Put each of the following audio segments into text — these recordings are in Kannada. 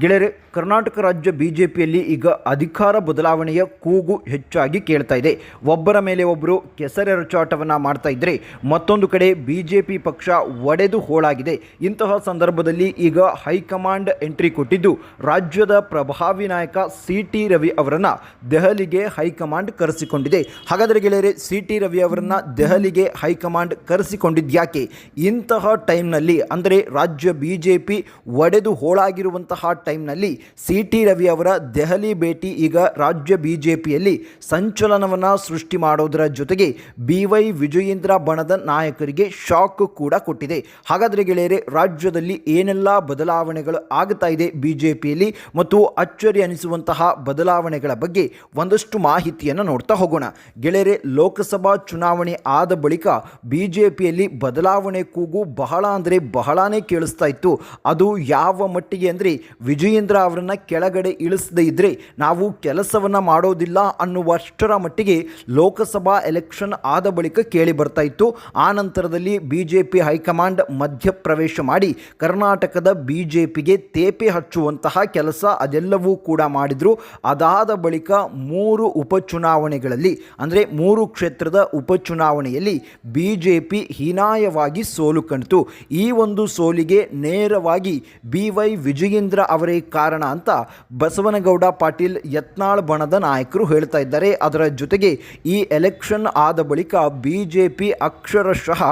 ಗೆಳೆಯರೆ, ಕರ್ನಾಟಕ ರಾಜ್ಯ ಬಿ ಜೆ ಈಗ ಅಧಿಕಾರ ಬದಲಾವಣೆಯ ಕೂಗು ಹೆಚ್ಚಾಗಿ ಕೇಳ್ತಾ ಇದೆ. ಒಬ್ಬರ ಮೇಲೆ ಒಬ್ಬರು ಕೆಸರೆರಚಾಟವನ್ನು ಮಾಡ್ತಾ ಇದ್ದರೆ ಮತ್ತೊಂದು ಕಡೆ ಬಿ ಪಕ್ಷ ಒಡೆದು ಹೋಳಾಗಿದೆ. ಇಂತಹ ಸಂದರ್ಭದಲ್ಲಿ ಈಗ ಹೈಕಮಾಂಡ್ ಎಂಟ್ರಿ ಕೊಟ್ಟಿದ್ದು ರಾಜ್ಯದ ಪ್ರಭಾವಿ ನಾಯಕ ಸಿ ಟಿ ರವಿ ಅವರನ್ನು ದೆಹಲಿಗೆ ಹೈಕಮಾಂಡ್ ಕರೆಸಿಕೊಂಡಿದೆ. ಹಾಗಾದರೆ ಗೆಳೆಯರೆ ಸಿ ಟಿ ರವಿ ಅವರನ್ನು ದೆಹಲಿಗೆ ಹೈಕಮಾಂಡ್ ಕರೆಸಿಕೊಂಡಿದ್ಯಾಕೆ? ಇಂತಹ ಟೈಮ್ನಲ್ಲಿ ಅಂದರೆ ರಾಜ್ಯ ಬಿ ಜೆ ಪಿ ಒಡೆದು ಹೋಳಾಗಿರುವಂತಹ ಟೈಮ್ನಲ್ಲಿ ಸಿ ಟಿ ರವಿ ಅವರ ದೆಹಲಿ ಭೇಟಿ ಈಗ ರಾಜ್ಯ ಬಿಜೆಪಿಯಲ್ಲಿ ಸಂಚಲನವನ್ನು ಸೃಷ್ಟಿ ಮಾಡೋದರ ಜೊತೆಗೆ ಬಿ ವೈ ವಿಜಯೇಂದ್ರ ಬಣದ ನಾಯಕರಿಗೆ ಶಾಕ್ ಕೂಡ ಕೊಟ್ಟಿದೆ. ಹಾಗಾದರೆ ಗೆಳೆಯರೆ, ರಾಜ್ಯದಲ್ಲಿ ಏನೆಲ್ಲ ಬದಲಾವಣೆಗಳು ಆಗ್ತಾ ಇದೆ ಬಿಜೆಪಿಯಲ್ಲಿ ಮತ್ತು ಅಚ್ಚರಿ ಅನಿಸುವಂತಹ ಬದಲಾವಣೆಗಳ ಬಗ್ಗೆ ಒಂದಷ್ಟು ಮಾಹಿತಿಯನ್ನು ನೋಡ್ತಾ ಹೋಗೋಣ. ಗೆಳೆಯರೆ, ಲೋಕಸಭಾ ಚುನಾವಣೆ ಆದ ಬಳಿಕ ಬಿಜೆಪಿಯಲ್ಲಿ ಬದಲಾವಣೆ ಕೂಗು ಬಹಳ ಅಂದರೆ ಬಹಳಾನೇ ಕೇಳಿಸ್ತಾ ಇತ್ತು. ಅದು ಯಾವ ಮಟ್ಟಿಗೆ ಅಂದರೆ ವಿಜಯೇಂದ್ರ ಅವರನ್ನು ಕೆಳಗಡೆ ಇಳಿಸದೇ ಇದ್ದರೆ ನಾವು ಕೆಲಸವನ್ನು ಮಾಡೋದಿಲ್ಲ ಅನ್ನುವಷ್ಟರ ಮಟ್ಟಿಗೆ ಲೋಕಸಭಾ ಎಲೆಕ್ಷನ್ ಆದ ಬಳಿಕ ಕೇಳಿ ಬರ್ತಾ ಇತ್ತು. ಆ ನಂತರದಲ್ಲಿ ಬಿ ಜೆ ಹೈಕಮಾಂಡ್ ಮಧ್ಯಪ್ರವೇಶ ಮಾಡಿ ಕರ್ನಾಟಕದ ಬಿ ಜೆ ಪಿಗೆ ತೇಪೆ ಹಚ್ಚುವಂತಹ ಕೆಲಸ ಅದೆಲ್ಲವೂ ಕೂಡ ಮಾಡಿದರು. ಅದಾದ ಬಳಿಕ ಮೂರು ಉಪಚುನಾವಣೆಗಳಲ್ಲಿ, ಅಂದರೆ ಮೂರು ಕ್ಷೇತ್ರದ ಉಪಚುನಾವಣೆಯಲ್ಲಿ ಬಿ ಜೆ ಪಿ ಹೀನಾಯವಾಗಿ ಸೋಲು ಕಂಡಿತು. ಈ ಒಂದು ಸೋಲಿಗೆ ನೇರವಾಗಿ ಬಿ ವೈ ವಿಜಯೇಂದ್ರ ಅವರೇ ಕಾರಣ ಅಂತ ಬಸವನಗೌಡ ಪಾಟೀಲ್ ಯತ್ನಾಳ್ ಬಣದ ನಾಯಕರು ಹೇಳ್ತಾ ಇದ್ದಾರೆ. ಅದರ ಜೊತೆಗೆ ಈ ಎಲೆಕ್ಷನ್ ಆದ ಬಳಿಕ ಬಿ ಅಕ್ಷರಶಃ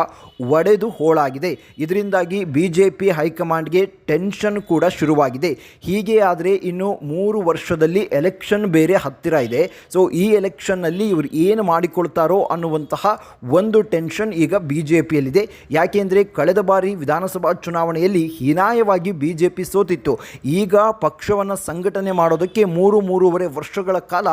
ಒಡೆದು ಹೋಳಾಗಿದೆ. ಇದರಿಂದಾಗಿ ಬಿ ಜೆ ಪಿ ಹೈಕಮಾಂಡ್ಗೆ ಟೆನ್ಷನ್ ಕೂಡ ಶುರುವಾಗಿದೆ. ಹೀಗೆ ಆದರೆ ಇನ್ನು ಮೂರು ವರ್ಷದಲ್ಲಿ ಎಲೆಕ್ಷನ್ ಬೇರೆ ಹತ್ತಿರ ಇದೆ. ಸೊ, ಈ ಎಲೆಕ್ಷನ್ನಲ್ಲಿ ಇವರು ಏನು ಮಾಡಿಕೊಳ್ತಾರೋ ಅನ್ನುವಂತಹ ಒಂದು ಟೆನ್ಷನ್ ಈಗ ಬಿ ಜೆ ಪಿಯಲ್ಲಿದೆ ಯಾಕೆಂದರೆ ಕಳೆದ ಬಾರಿ ವಿಧಾನಸಭಾ ಚುನಾವಣೆಯಲ್ಲಿ ಹೀನಾಯವಾಗಿ ಬಿ ಜೆ ಪಿ ಸೋತಿತ್ತು. ಈಗ ಪಕ್ಷವನ್ನು ಸಂಘಟನೆ ಮಾಡೋದಕ್ಕೆ ಮೂರು, ಮೂರುವರೆ ವರ್ಷಗಳ ಕಾಲ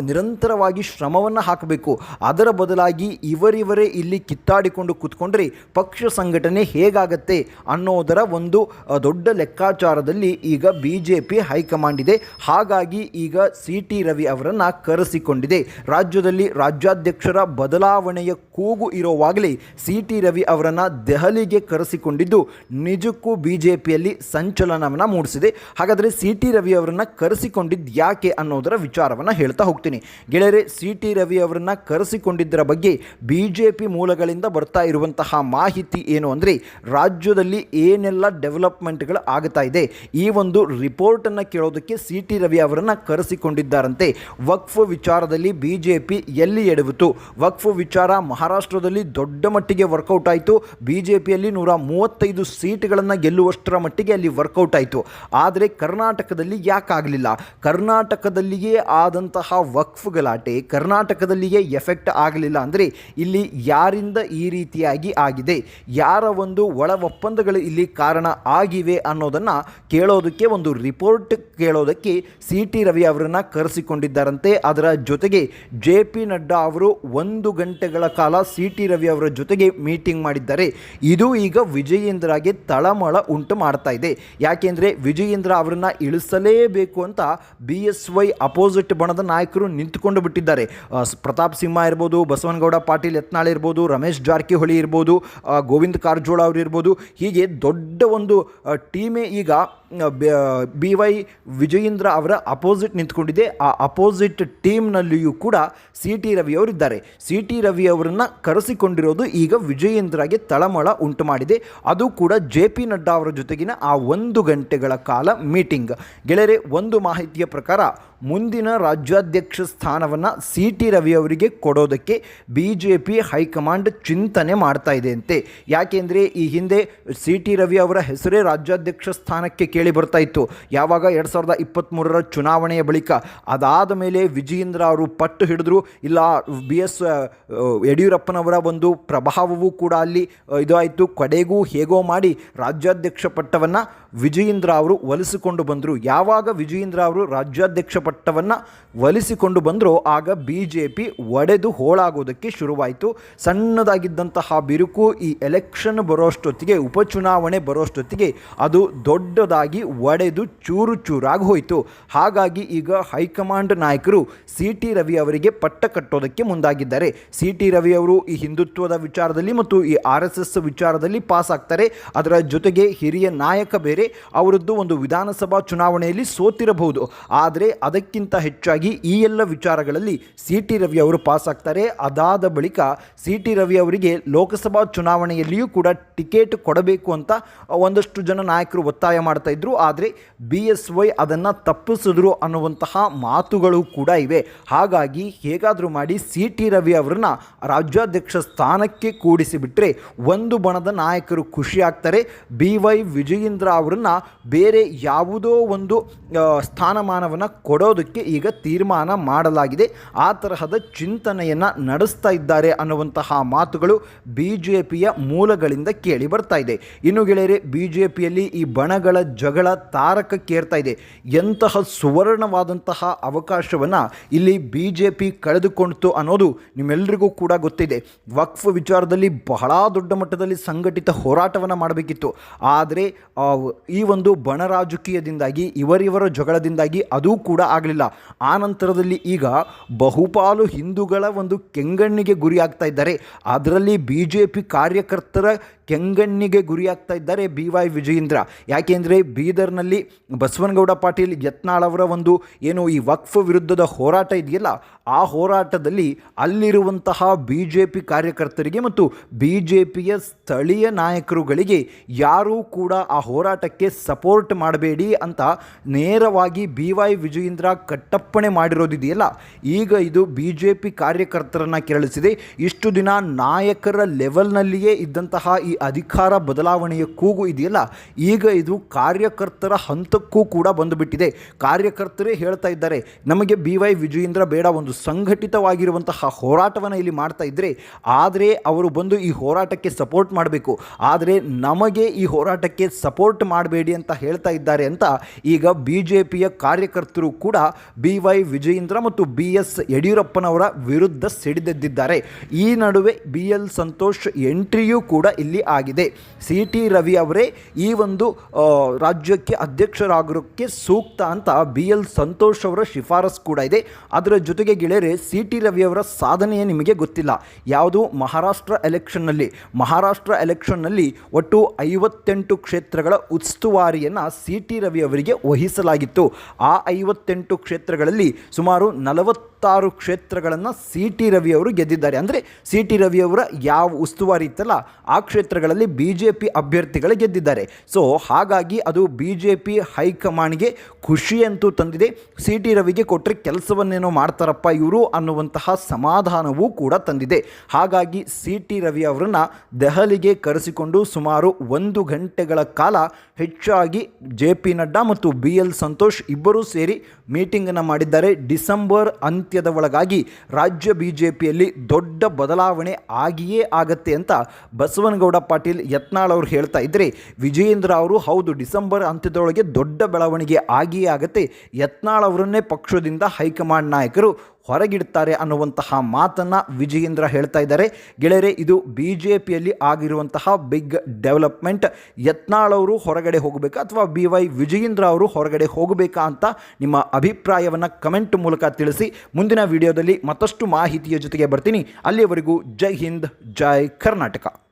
ನಿರಂತರವಾಗಿ ಶ್ರಮವನ್ನು ಹಾಕಬೇಕು. ಅದರ ಬದಲಾಗಿ ಇವರಿವರೇ ಇಲ್ಲಿ ಕಿತ್ತಾಡಿಕೊಂಡು ಕೂತ್ಕೊಂಡ್ರೆ ಪಕ್ಷ ಸಂಘಟನೆ ಹೇಗಾಗತ್ತೆ ಅನ್ನೋದರ ಒಂದು ದೊಡ್ಡ ಲೆಕ್ಕಾಚಾರದಲ್ಲಿ ಈಗ ಬಿ ಜೆ ಪಿ ಹೈಕಮಾಂಡ್ ಇದೆ. ಹಾಗಾಗಿ ಈಗ ಸಿ ಟಿ ರವಿ ಅವರನ್ನು ಕರೆಸಿಕೊಂಡಿದೆ. ರಾಜ್ಯದಲ್ಲಿ ರಾಜ್ಯಾಧ್ಯಕ್ಷರ ಬದಲಾವಣೆಯ ಕೂಗು ಇರೋವಾಗಲೇ ಸಿ ಟಿ ರವಿ ಅವರನ್ನು ದೆಹಲಿಗೆ ಕರೆಸಿಕೊಂಡಿದ್ದು, ನಿಜಕ್ಕೂ ಬಿ ಜೆ ಪಿಯಲ್ಲಿ ಸಂಚಲನವನ್ನು ಮೂಡಿಸಿದೆ. ಹಾಗಾದರೆ ಸಿ ಟಿ ರವಿ ಅವರನ್ನು ಕರೆಸಿಕೊಂಡಿದ್ದು ಯಾಕೆ ಅನ್ನೋದರ ವಿಚಾರವನ್ನು ಹೇಳ್ತಾ ಹೋಗ್ತೀನಿ. ಗೆಳೆಯರೆ ಸಿ ಟಿ ರವಿ ಅವರನ್ನು ಕರೆಸಿಕೊಂಡಿದ್ದರ ಬಗ್ಗೆ ಬಿ ಜೆ ಪಿ ಮೂಲಗಳಿಂದ ಬರ್ತಾ ಇರುವಂತಹ ಮಾಹಿತಿ ಏನು ಅಂದರೆ ರಾಜ್ಯದಲ್ಲಿ ಏನೆಲ್ಲ ಡೆವಲಪ್ಮೆಂಟ್ಗಳು ಆಗ್ತಾ ಇದೆ? ಈ ಒಂದು ರಿಪೋರ್ಟನ್ನು ಕೇಳೋದಕ್ಕೆ ಸಿ ಟಿ ರವಿ ಅವರನ್ನು ಕರೆಸಿಕೊಂಡಿದ್ದಾರಂತೆ. ವಕ್ಫ್ ವಿಚಾರದಲ್ಲಿ ಬಿ ಜೆ ಪಿ ಎಲ್ಲಿ ಎಡವಿತು? ವಕ್ಫ್ ವಿಚಾರ ಮಹಾರಾಷ್ಟ್ರದಲ್ಲಿ ದೊಡ್ಡ ಮಟ್ಟಿಗೆ ವರ್ಕೌಟ್ ಆಯಿತು. ಬಿ ಜೆ ಪಿಯಲ್ಲಿ ನೂರ ಮೂವತ್ತೈದು ಸೀಟ್ಗಳನ್ನು ಗೆಲ್ಲುವಷ್ಟರ ಮಟ್ಟಿಗೆ ಅಲ್ಲಿ ವರ್ಕೌಟ್ ಆಯಿತು. ಆದರೆ ಕರ್ನಾಟಕದಲ್ಲಿ ಯಾಕಾಗಲಿಲ್ಲ? ಕರ್ನಾಟಕದಲ್ಲಿಯೇ ಆದಂತಹ ವಕ್ಫ್ ಗಲಾಟೆ, ಕರ್ನಾಟಕದಲ್ಲಿಯೇ ಎಫೆಕ್ಟ್ ಆಗಲಿಲ್ಲ ಅಂದರೆ ಇಲ್ಲಿ ಯಾರಿಂದ ಈ ರೀತಿಯಾಗಿ ಆಗಿದೆ. ಯಾರ ಒಂದು ಒಳ ಒಪ್ಪಂದಗಳು ಇಲ್ಲಿ ಕಾರಣ ಆಗಿವೆ ಅನ್ನೋದನ್ನು ಕೇಳೋದಕ್ಕೆ, ಒಂದು ರಿಪೋರ್ಟ್ ಕೇಳೋದಕ್ಕೆ ಸಿ ಟಿ ರವಿ ಅವರನ್ನು ಕರೆಸಿಕೊಂಡಿದ್ದಾರಂತೆ. ಅದರ ಜೊತೆಗೆ ಜೆ ಪಿ ನಡ್ಡಾ ಅವರು ಒಂದು ಗಂಟೆಗಳ ಕಾಲ ಸಿ ಟಿ ರವಿ ಅವರ ಜೊತೆಗೆ ಮೀಟಿಂಗ್ ಮಾಡಿದ್ದಾರೆ. ಇದು ಈಗ ವಿಜಯೇಂದ್ರಗೆ ತಳಮಳ ಉಂಟು ಮಾಡ್ತಾ ಇದೆ. ಯಾಕೆಂದರೆ ವಿಜಯೇಂದ್ರ ಅವರನ್ನು ಇಳಿಸಲೇಬೇಕು ಅಂತ ಬಿ ಎಸ್ ವೈ ಅಪೋಸಿಟ್ ಬಣದ ನಾಯಕರು ನಿಂತುಕೊಂಡು ಬಿಟ್ಟಿದ್ದಾರೆ. ಪ್ರತಾಪ್ ಸಿಂಹ ಇರ್ಬೋದು, ಬಸವನಗೌಡ ಪಾಟೀಲ್ ಯತ್ನಾಳ್ ಇರ್ಬೋದು, ರಮೇಶ್ ಜಾರಕಿಹೊಳಿ ಇರ್ಬೋದು ಆ, ಗೋವಿಂದ ಕಾರಜೋಳ ಅವರಿರ್ಬೋದು ಹೀಗೆ ದೊಡ್ಡ ಒಂದು ಟೀಮೇ ಈಗ ಬ- ವೈ ವಿಜಯೇಂದ್ರ ಅವರ ಅಪೋಸಿಟ್ ನಿಂತ್ಕೊಂಡಿದೆ. ಆ ಅಪೋಸಿಟ್ ಟೀಮ್ನಲ್ಲಿಯೂ ಕೂಡ ಸಿ ಟಿ ರವಿಯವರಿದ್ದಾರೆ ಸಿ ಟಿ ರವಿ ಅವರನ್ನು ಕರೆಸಿಕೊಂಡಿರೋದು ಈಗ ವಿಜಯೇಂದ್ರಗೆ ತಳಮಳ ಉಂಟು ಮಾಡಿದೆ. ಅದು ಕೂಡ ಜೆ ಪಿ ನಡ್ಡಾ ಅವರ ಜೊತೆಗಿನ ಆ ಒಂದು ಗಂಟೆಗಳ ಕಾಲ ಮೀಟಿಂಗ್. ಗೆಳೆಯರೆ, ಒಂದು ಮಾಹಿತಿಯ ಪ್ರಕಾರ ಮುಂದಿನ ರಾಜ್ಯಾಧ್ಯಕ್ಷ ಸ್ಥಾನವನ್ನು ಸಿ ಟಿ ರವಿ ಅವರಿಗೆ ಕೊಡೋದಕ್ಕೆ ಬಿ ಜೆ ಪಿ ಹೈಕಮಾಂಡ್ ಚಿಂತನೆ ಮಾಡ್ತಾ ಇದೆ ಅಂತೆ. ಯಾಕೆಂದರೆ ಈ ಹಿಂದೆ ಸಿ ಟಿ ರವಿ ಅವರ ಹೆಸರೇ ರಾಜ್ಯಾಧ್ಯಕ್ಷ ಸ್ಥಾನಕ್ಕೆ ಕೇಳಿ ಬರ್ತಾ ಇತ್ತು. ಯಾವಾಗ ಎರಡು ಸಾವಿರದ ಇಪ್ಪತ್ತ್ಮೂರರ ಚುನಾವಣೆಯ ಬಳಿಕ ಅದಾದ ಮೇಲೆ ವಿಜಯೇಂದ್ರ ಅವರು ಪಟ್ಟು ಹಿಡಿದ್ರು. ಇಲ್ಲ, ಬಿ ಎಸ್ ಯಡಿಯೂರಪ್ಪನವರ ಒಂದು ಪ್ರಭಾವವೂ ಕೂಡ ಅಲ್ಲಿ ಇದಾಯಿತು. ಇದು ಕಡೆಗೂ ಹೇಗೋ ಮಾಡಿ ರಾಜ್ಯಾಧ್ಯಕ್ಷ ಪಟ್ಟವನ್ನು ವಿಜಯೇಂದ್ರ ಅವರು ಒಲಿಸಿಕೊಂಡು ಬಂದರು. ಯಾವಾಗ ವಿಜಯೇಂದ್ರ ಅವರು ರಾಜ್ಯಾಧ್ಯಕ್ಷ ಪಟ್ಟವನ್ನು ಒಲಿಸಿಕೊಂಡು ಬಂದರೋ, ಆಗ ಬಿ ಜೆ ಪಿ ಒಡೆದು ಹೋಳಾಗೋದಕ್ಕೆ ಶುರುವಾಯಿತು. ಸಣ್ಣದಾಗಿದ್ದಂತಹ ಬಿರುಕು ಈ ಎಲೆಕ್ಷನ್ ಬರೋಷ್ಟೊತ್ತಿಗೆ, ಉಪಚುನಾವಣೆ ಬರೋಷ್ಟೊತ್ತಿಗೆ ಅದು ದೊಡ್ಡದಾಗಿ ಒಡೆದು ಚೂರು ಚೂರಾಗಿ ಹೋಯಿತು. ಹಾಗಾಗಿ ಈಗ ಹೈಕಮಾಂಡ್ ನಾಯಕರು ಸಿ ಟಿ ರವಿ ಅವರಿಗೆ ಪಟ್ಟ ಕಟ್ಟೋದಕ್ಕೆ ಮುಂದಾಗಿದ್ದಾರೆ. ಸಿ ಟಿ ರವಿ ಅವರು ಈ ಹಿಂದುತ್ವದ ವಿಚಾರದಲ್ಲಿ ಮತ್ತು ಈ ಆರ್ ಎಸ್ ಎಸ್ ವಿಚಾರದಲ್ಲಿ ಪಾಸ್ ಆಗ್ತಾರೆ. ಅದರ ಜೊತೆಗೆ ಹಿರಿಯ ನಾಯಕ ಬೇರೆ, ಅವರದ್ದು ಒಂದು ವಿಧಾನಸಭಾ ಚುನಾವಣೆಯಲ್ಲಿ ಸೋತಿರಬಹುದು. ಆದರೆ ಅದಕ್ಕಿಂತ ಹೆಚ್ಚಾಗಿ ಈ ಎಲ್ಲ ವಿಚಾರಗಳಲ್ಲಿ ಸಿ ಟಿ ರವಿ ಅವರು ಪಾಸ್ ಆಗ್ತಾರೆ. ಅದಾದ ಬಳಿಕ ಸಿ ಟಿ ರವಿ ಅವರಿಗೆ ಲೋಕಸಭಾ ಚುನಾವಣೆಯಲ್ಲಿಯೂ ಕೂಡ ಟಿಕೆಟ್ ಕೊಡಬೇಕು ಅಂತ ಒಂದಷ್ಟು ಜನ ನಾಯಕರು ಒತ್ತಾಯ ಮಾಡ್ತಾ ಇದ್ರು ಆದರೆ ಬಿ ಎಸ್ ವೈ ಅದನ್ನು ತಪ್ಪಿಸಿದ್ರು ಅನ್ನುವಂತಹ ಮಾತುಗಳು ಕೂಡ ಇವೆ. ಹಾಗಾಗಿ ಹೇಗಾದರೂ ಮಾಡಿ ಸಿ ಟಿ ರವಿ ಅವರನ್ನ ರಾಜ್ಯಾಧ್ಯಕ್ಷ ಸ್ಥಾನಕ್ಕೆ ಕೂಡಿಸಿಬಿಟ್ರೆ ಒಂದು ಬಣದ ನಾಯಕರು ಖುಷಿ ಆಗ್ತಾರೆ. ಬಿ ವೈ ವಿಜಯೇಂದ್ರ ಅವರನ್ನು ಬೇರೆ ಯಾವುದೋ ಒಂದು ಸ್ಥಾನಮಾನವನ್ನು ಕೊಡೋದಕ್ಕೆ ಈಗ ತೀರ್ಮಾನ ಮಾಡಲಾಗಿದೆ. ಆ ತರಹದ ಚಿಂತನೆಯನ್ನು ನಡೆಸ್ತಾ ಇದ್ದಾರೆ ಅನ್ನುವಂತಹ ಮಾತುಗಳು ಬಿ ಜೆ ಪಿಯ ಮೂಲಗಳಿಂದ ಕೇಳಿ ಬರ್ತಾ ಇದೆ. ಇನ್ನು ಗೆಳೆಯರೆ, ಬಿ ಜೆ ಪಿಯಲ್ಲಿ ಈ ಬಣಗಳ ಜಗಳ ತಾರಕಕ್ಕೇರ್ತಾ ಇದೆ. ಎಂತಹ ಸುವರ್ಣವಾದಂತಹ ಅವಕಾಶವನ್ನು ಇಲ್ಲಿ ಬಿ ಜೆ ಪಿ ಕಳೆದುಕೊಂಡಿತು ಅನ್ನೋದು ನಿಮ್ಮೆಲ್ಲರಿಗೂ ಕೂಡ ಗೊತ್ತಿದೆ. ವಕ್ಫ್ ವಿಚಾರದಲ್ಲಿ ಬಹಳ ದೊಡ್ಡ ಮಟ್ಟದಲ್ಲಿ ಸಂಘಟಿತ ಹೋರಾಟವನ್ನು ಮಾಡಬೇಕಿತ್ತು. ಆದರೆ ಈ ಒಂದು ಬಣ ರಾಜಕೀಯದಿಂದಾಗಿ ಇವರಿವರ ಜಗಳದಿಂದಾಗಿ ಅದೂ ಕೂಡ ಆಗಲಿಲ್ಲ. ಆ ನಂತರದಲ್ಲಿ ಈಗ ಬಹುಪಾಲು ಹಿಂದೂಗಳ ಒಂದು ಕೆಂಗಣ್ಣಿಗೆ ಗುರಿಯಾಗ್ತಾ ಇದ್ದಾರೆ. ಅದರಲ್ಲಿ ಬಿ ಜೆ ಪಿ ಕಾರ್ಯಕರ್ತರ ಕೆಂಗಣ್ಣಿಗೆ ಗುರಿಯಾಗ್ತಾ ಇದ್ದಾರೆ ಬಿ ವೈ ವಿಜಯೇಂದ್ರ. ಯಾಕೆಂದರೆ ಬೀದರ್ನಲ್ಲಿ ಬಸವನಗೌಡ ಪಾಟೀಲ್ ಯತ್ನಾಳ್ ಅವರ ಒಂದು ಏನು ಈ ವಕ್ಫ್ ವಿರುದ್ಧದ ಹೋರಾಟ ಇದೆಯಲ್ಲ, ಆ ಹೋರಾಟದಲ್ಲಿ ಅಲ್ಲಿರುವಂತಹ ಬಿ ಜೆ ಪಿ ಕಾರ್ಯಕರ್ತರಿಗೆ ಮತ್ತು ಬಿ ಜೆ ಪಿಯ ಸ್ಥಳೀಯ ನಾಯಕರುಗಳಿಗೆ ಯಾರೂ ಕೂಡ ಆ ಹೋರಾಟಕ್ಕೆ ಸಪೋರ್ಟ್ ಮಾಡಬೇಡಿ ಅಂತ ನೇರವಾಗಿ ಬಿ ವೈ ವಿಜಯೇಂದ್ರ ಕಟ್ಟಪ್ಪಣೆ ಮಾಡಿರೋದಿದೆಯಲ್ಲ ಈಗ ಇದು ಬಿ ಜೆ ಪಿ ಕಾರ್ಯಕರ್ತರನ್ನು ಕೆರಳಿಸಿದೆ. ಇಷ್ಟು ದಿನ ನಾಯಕರ ಲೆವೆಲ್ನಲ್ಲಿಯೇ ಇದ್ದಂತಹ ಈ ಅಧಿಕಾರ ಬದಲಾವಣೆಯ ಕೂಗು ಇದೆಯಲ್ಲ, ಈಗ ಇದು ಕಾರ್ಯಕರ್ತರ ಹಂತಕ್ಕೂ ಕೂಡ ಬಂದುಬಿಟ್ಟಿದೆ. ಕಾರ್ಯಕರ್ತರೇ ಹೇಳ್ತಾ ಇದ್ದಾರೆ, ನಮಗೆ ಬಿ ವೈ ವಿಜಯೇಂದ್ರ ಬೇಡ, ಒಂದು ಸಂಘಟಿತವಾಗಿರುವಂತಹ ಹೋರಾಟವನ್ನು ಇಲ್ಲಿ ಮಾಡ್ತಾ ಇದ್ದರೆ ಆದರೆ ಅವರು ಬಂದು ಈ ಹೋರಾಟಕ್ಕೆ ಸಪೋರ್ಟ್ ಮಾಡಬೇಕು. ಆದರೆ ನಮಗೆ ಈ ಹೋರಾಟಕ್ಕೆ ಸಪೋರ್ಟ್ ಮಾಡಬೇಡಿ ಅಂತ ಹೇಳ್ತಾ ಇದ್ದಾರೆ ಅಂತ ಈಗ ಬಿ ಜೆ ಪಿಯ ಕಾರ್ಯಕರ್ತರು ಕೂಡ ಬಿ ವೈ ವಿಜಯೇಂದ್ರ ಮತ್ತು ಬಿ ಎಸ್ ಯಡಿಯೂರಪ್ಪನವರ ವಿರುದ್ಧ ಸಿಡಿದೆದ್ದಿದ್ದಾರೆ. ಈ ನಡುವೆ ಬಿ ಎಲ್ ಸಂತೋಷ್ ಎಂಟ್ರಿಯೂ ಕೂಡ ಇಲ್ಲಿ ಆಗಿದೆ. ಸಿ ಟಿ ರವಿ ಅವರೇ ಈ ಒಂದು ರಾಜ್ಯಕ್ಕೆ ಅಧ್ಯಕ್ಷರಾಗಿರೋಕ್ಕೆ ಸೂಕ್ತ ಅಂತ ಬಿ ಎಲ್ ಸಂತೋಷ್ ಅವರ ಶಿಫಾರಸ್ ಕೂಡ ಇದೆ. ಅದರ ಜೊತೆಗೆ ಗೆಳೆಯರೆ, ಸಿ ಟಿ ರವಿಯವರ ಸಾಧನೆಯೇ ನಿಮಗೆ ಗೊತ್ತಿಲ್ಲ. ಯಾವುದು? ಮಹಾರಾಷ್ಟ್ರ ಎಲೆಕ್ಷನ್ನಲ್ಲಿ. ಮಹಾರಾಷ್ಟ್ರ ಎಲೆಕ್ಷನ್ನಲ್ಲಿ ಒಟ್ಟು ಐವತ್ತೆಂಟು ಕ್ಷೇತ್ರಗಳ ಉಸ್ತುವಾರಿಯನ್ನು ಸಿ ಟಿ ರವಿ ಅವರಿಗೆ ವಹಿಸಲಾಗಿತ್ತು. ಆ ಐವತ್ತೆಂಟು ಕ್ಷೇತ್ರಗಳಲ್ಲಿ ಸುಮಾರು ನಲವತ್ತಾರು ಕ್ಷೇತ್ರಗಳನ್ನು ಸಿ ಟಿ ರವಿಯವರು ಗೆದ್ದಿದ್ದಾರೆ. ಅಂದರೆ ಸಿ ಟಿ ರವಿಯವರ ಯಾವ ಉಸ್ತುವಾರಿ ಇತ್ತಲ್ಲ, ಆ ಕ್ಷೇತ್ರಗಳಲ್ಲಿ ಬಿ ಜೆ ಪಿ ಅಭ್ಯರ್ಥಿಗಳು ಗೆದ್ದಿದ್ದಾರೆ. ಸೊ ಹಾಗಾಗಿ ಅದು ಬಿ ಜೆ ಪಿ ಹೈಕಮಾಂಡ್ಗೆ ಖುಷಿಯಂತೂ ತಂದಿದೆ. ಸಿ ಟಿ ರವಿಗೆ ಕೊಟ್ಟರೆ ಕೆಲಸವನ್ನೇನೋ ಮಾಡ್ತಾರಪ್ಪ ಇವರು ಅನ್ನುವಂತಹ ಸಮಾಧಾನವೂ ಕೂಡ ತಂದಿದೆ. ಹಾಗಾಗಿ ಸಿ ಟಿ ರವಿ ಅವರನ್ನು ದೆಹಲಿಗೆ ಕರೆಸಿಕೊಂಡು ಸುಮಾರು ಒಂದು ಗಂಟೆಗಳ ಕಾಲ ಹೆಚ್ಚಾಗಿ ಜೆ ಪಿ ನಡ್ಡಾ ಮತ್ತು ಬಿ ಎಲ್ ಸಂತೋಷ್ ಇಬ್ಬರೂ ಸೇರಿ ಮೀಟಿಂಗನ್ನು ಮಾಡಿದ್ದಾರೆ. ಡಿಸೆಂಬರ್ ಅಂತ್ಯದ ಒಳಗಾಗಿ ರಾಜ್ಯ ಬಿ ಜೆ ಪಿಯಲ್ಲಿ ದೊಡ್ಡ ಬದಲಾವಣೆ ಆಗಿಯೇ ಆಗತ್ತೆ ಅಂತ ಬಸವನಗೌಡ ಪಾಟೀಲ್ ಯತ್ನಾಳ್ ಅವರು ಹೇಳ್ತಾ ಇದ್ದರೆ ವಿಜಯೇಂದ್ರ ಅವರು ಹೌದು, ಡಿಸೆಂಬರ್ ಅಂತ್ಯದೊಳಗೆ ದೊಡ್ಡ ಬೆಳವಣಿಗೆ ಆಗಿಯೇ ಆಗತ್ತೆ. ಯತ್ನಾಳ್ ಅವರನ್ನೇ ಪಕ್ಷದಿಂದ ಹೈಕಮಾಂಡ್ ನಾಯಕರು ಹೊರಗಿಡ್ತಾರೆ ಅನ್ನುವಂತಹ ಮಾತನ್ನು ವಿಜಯೇಂದ್ರ ಹೇಳ್ತಾ ಇದ್ದಾರೆ. ಗೆಳೆಯರೆ, ಇದು ಬಿ ಜೆ ಪಿಯಲ್ಲಿ ಆಗಿರುವಂತಹ ಬಿಗ್ ಡೆವಲಪ್ಮೆಂಟ್. ಯತ್ನಾಳ್ ಅವರು ಹೊರಗಡೆ ಹೋಗಬೇಕಾ ಅಥವಾ ಬಿ ವೈ ವಿಜಯೇಂದ್ರ ಅವರು ಹೊರಗಡೆ ಹೋಗಬೇಕಾ ಅಂತ ನಿಮ್ಮ ಅಭಿಪ್ರಾಯವನ್ನು ಕಮೆಂಟ್ ಮೂಲಕ ತಿಳಿಸಿ. ಮುಂದಿನ ವಿಡಿಯೋದಲ್ಲಿ ಮತ್ತಷ್ಟು ಮಾಹಿತಿಯ ಜೊತೆಗೆ ಬರ್ತೀನಿ. ಅಲ್ಲಿಯವರೆಗೂ ಜೈ ಹಿಂದ್, ಜೈ ಕರ್ನಾಟಕ.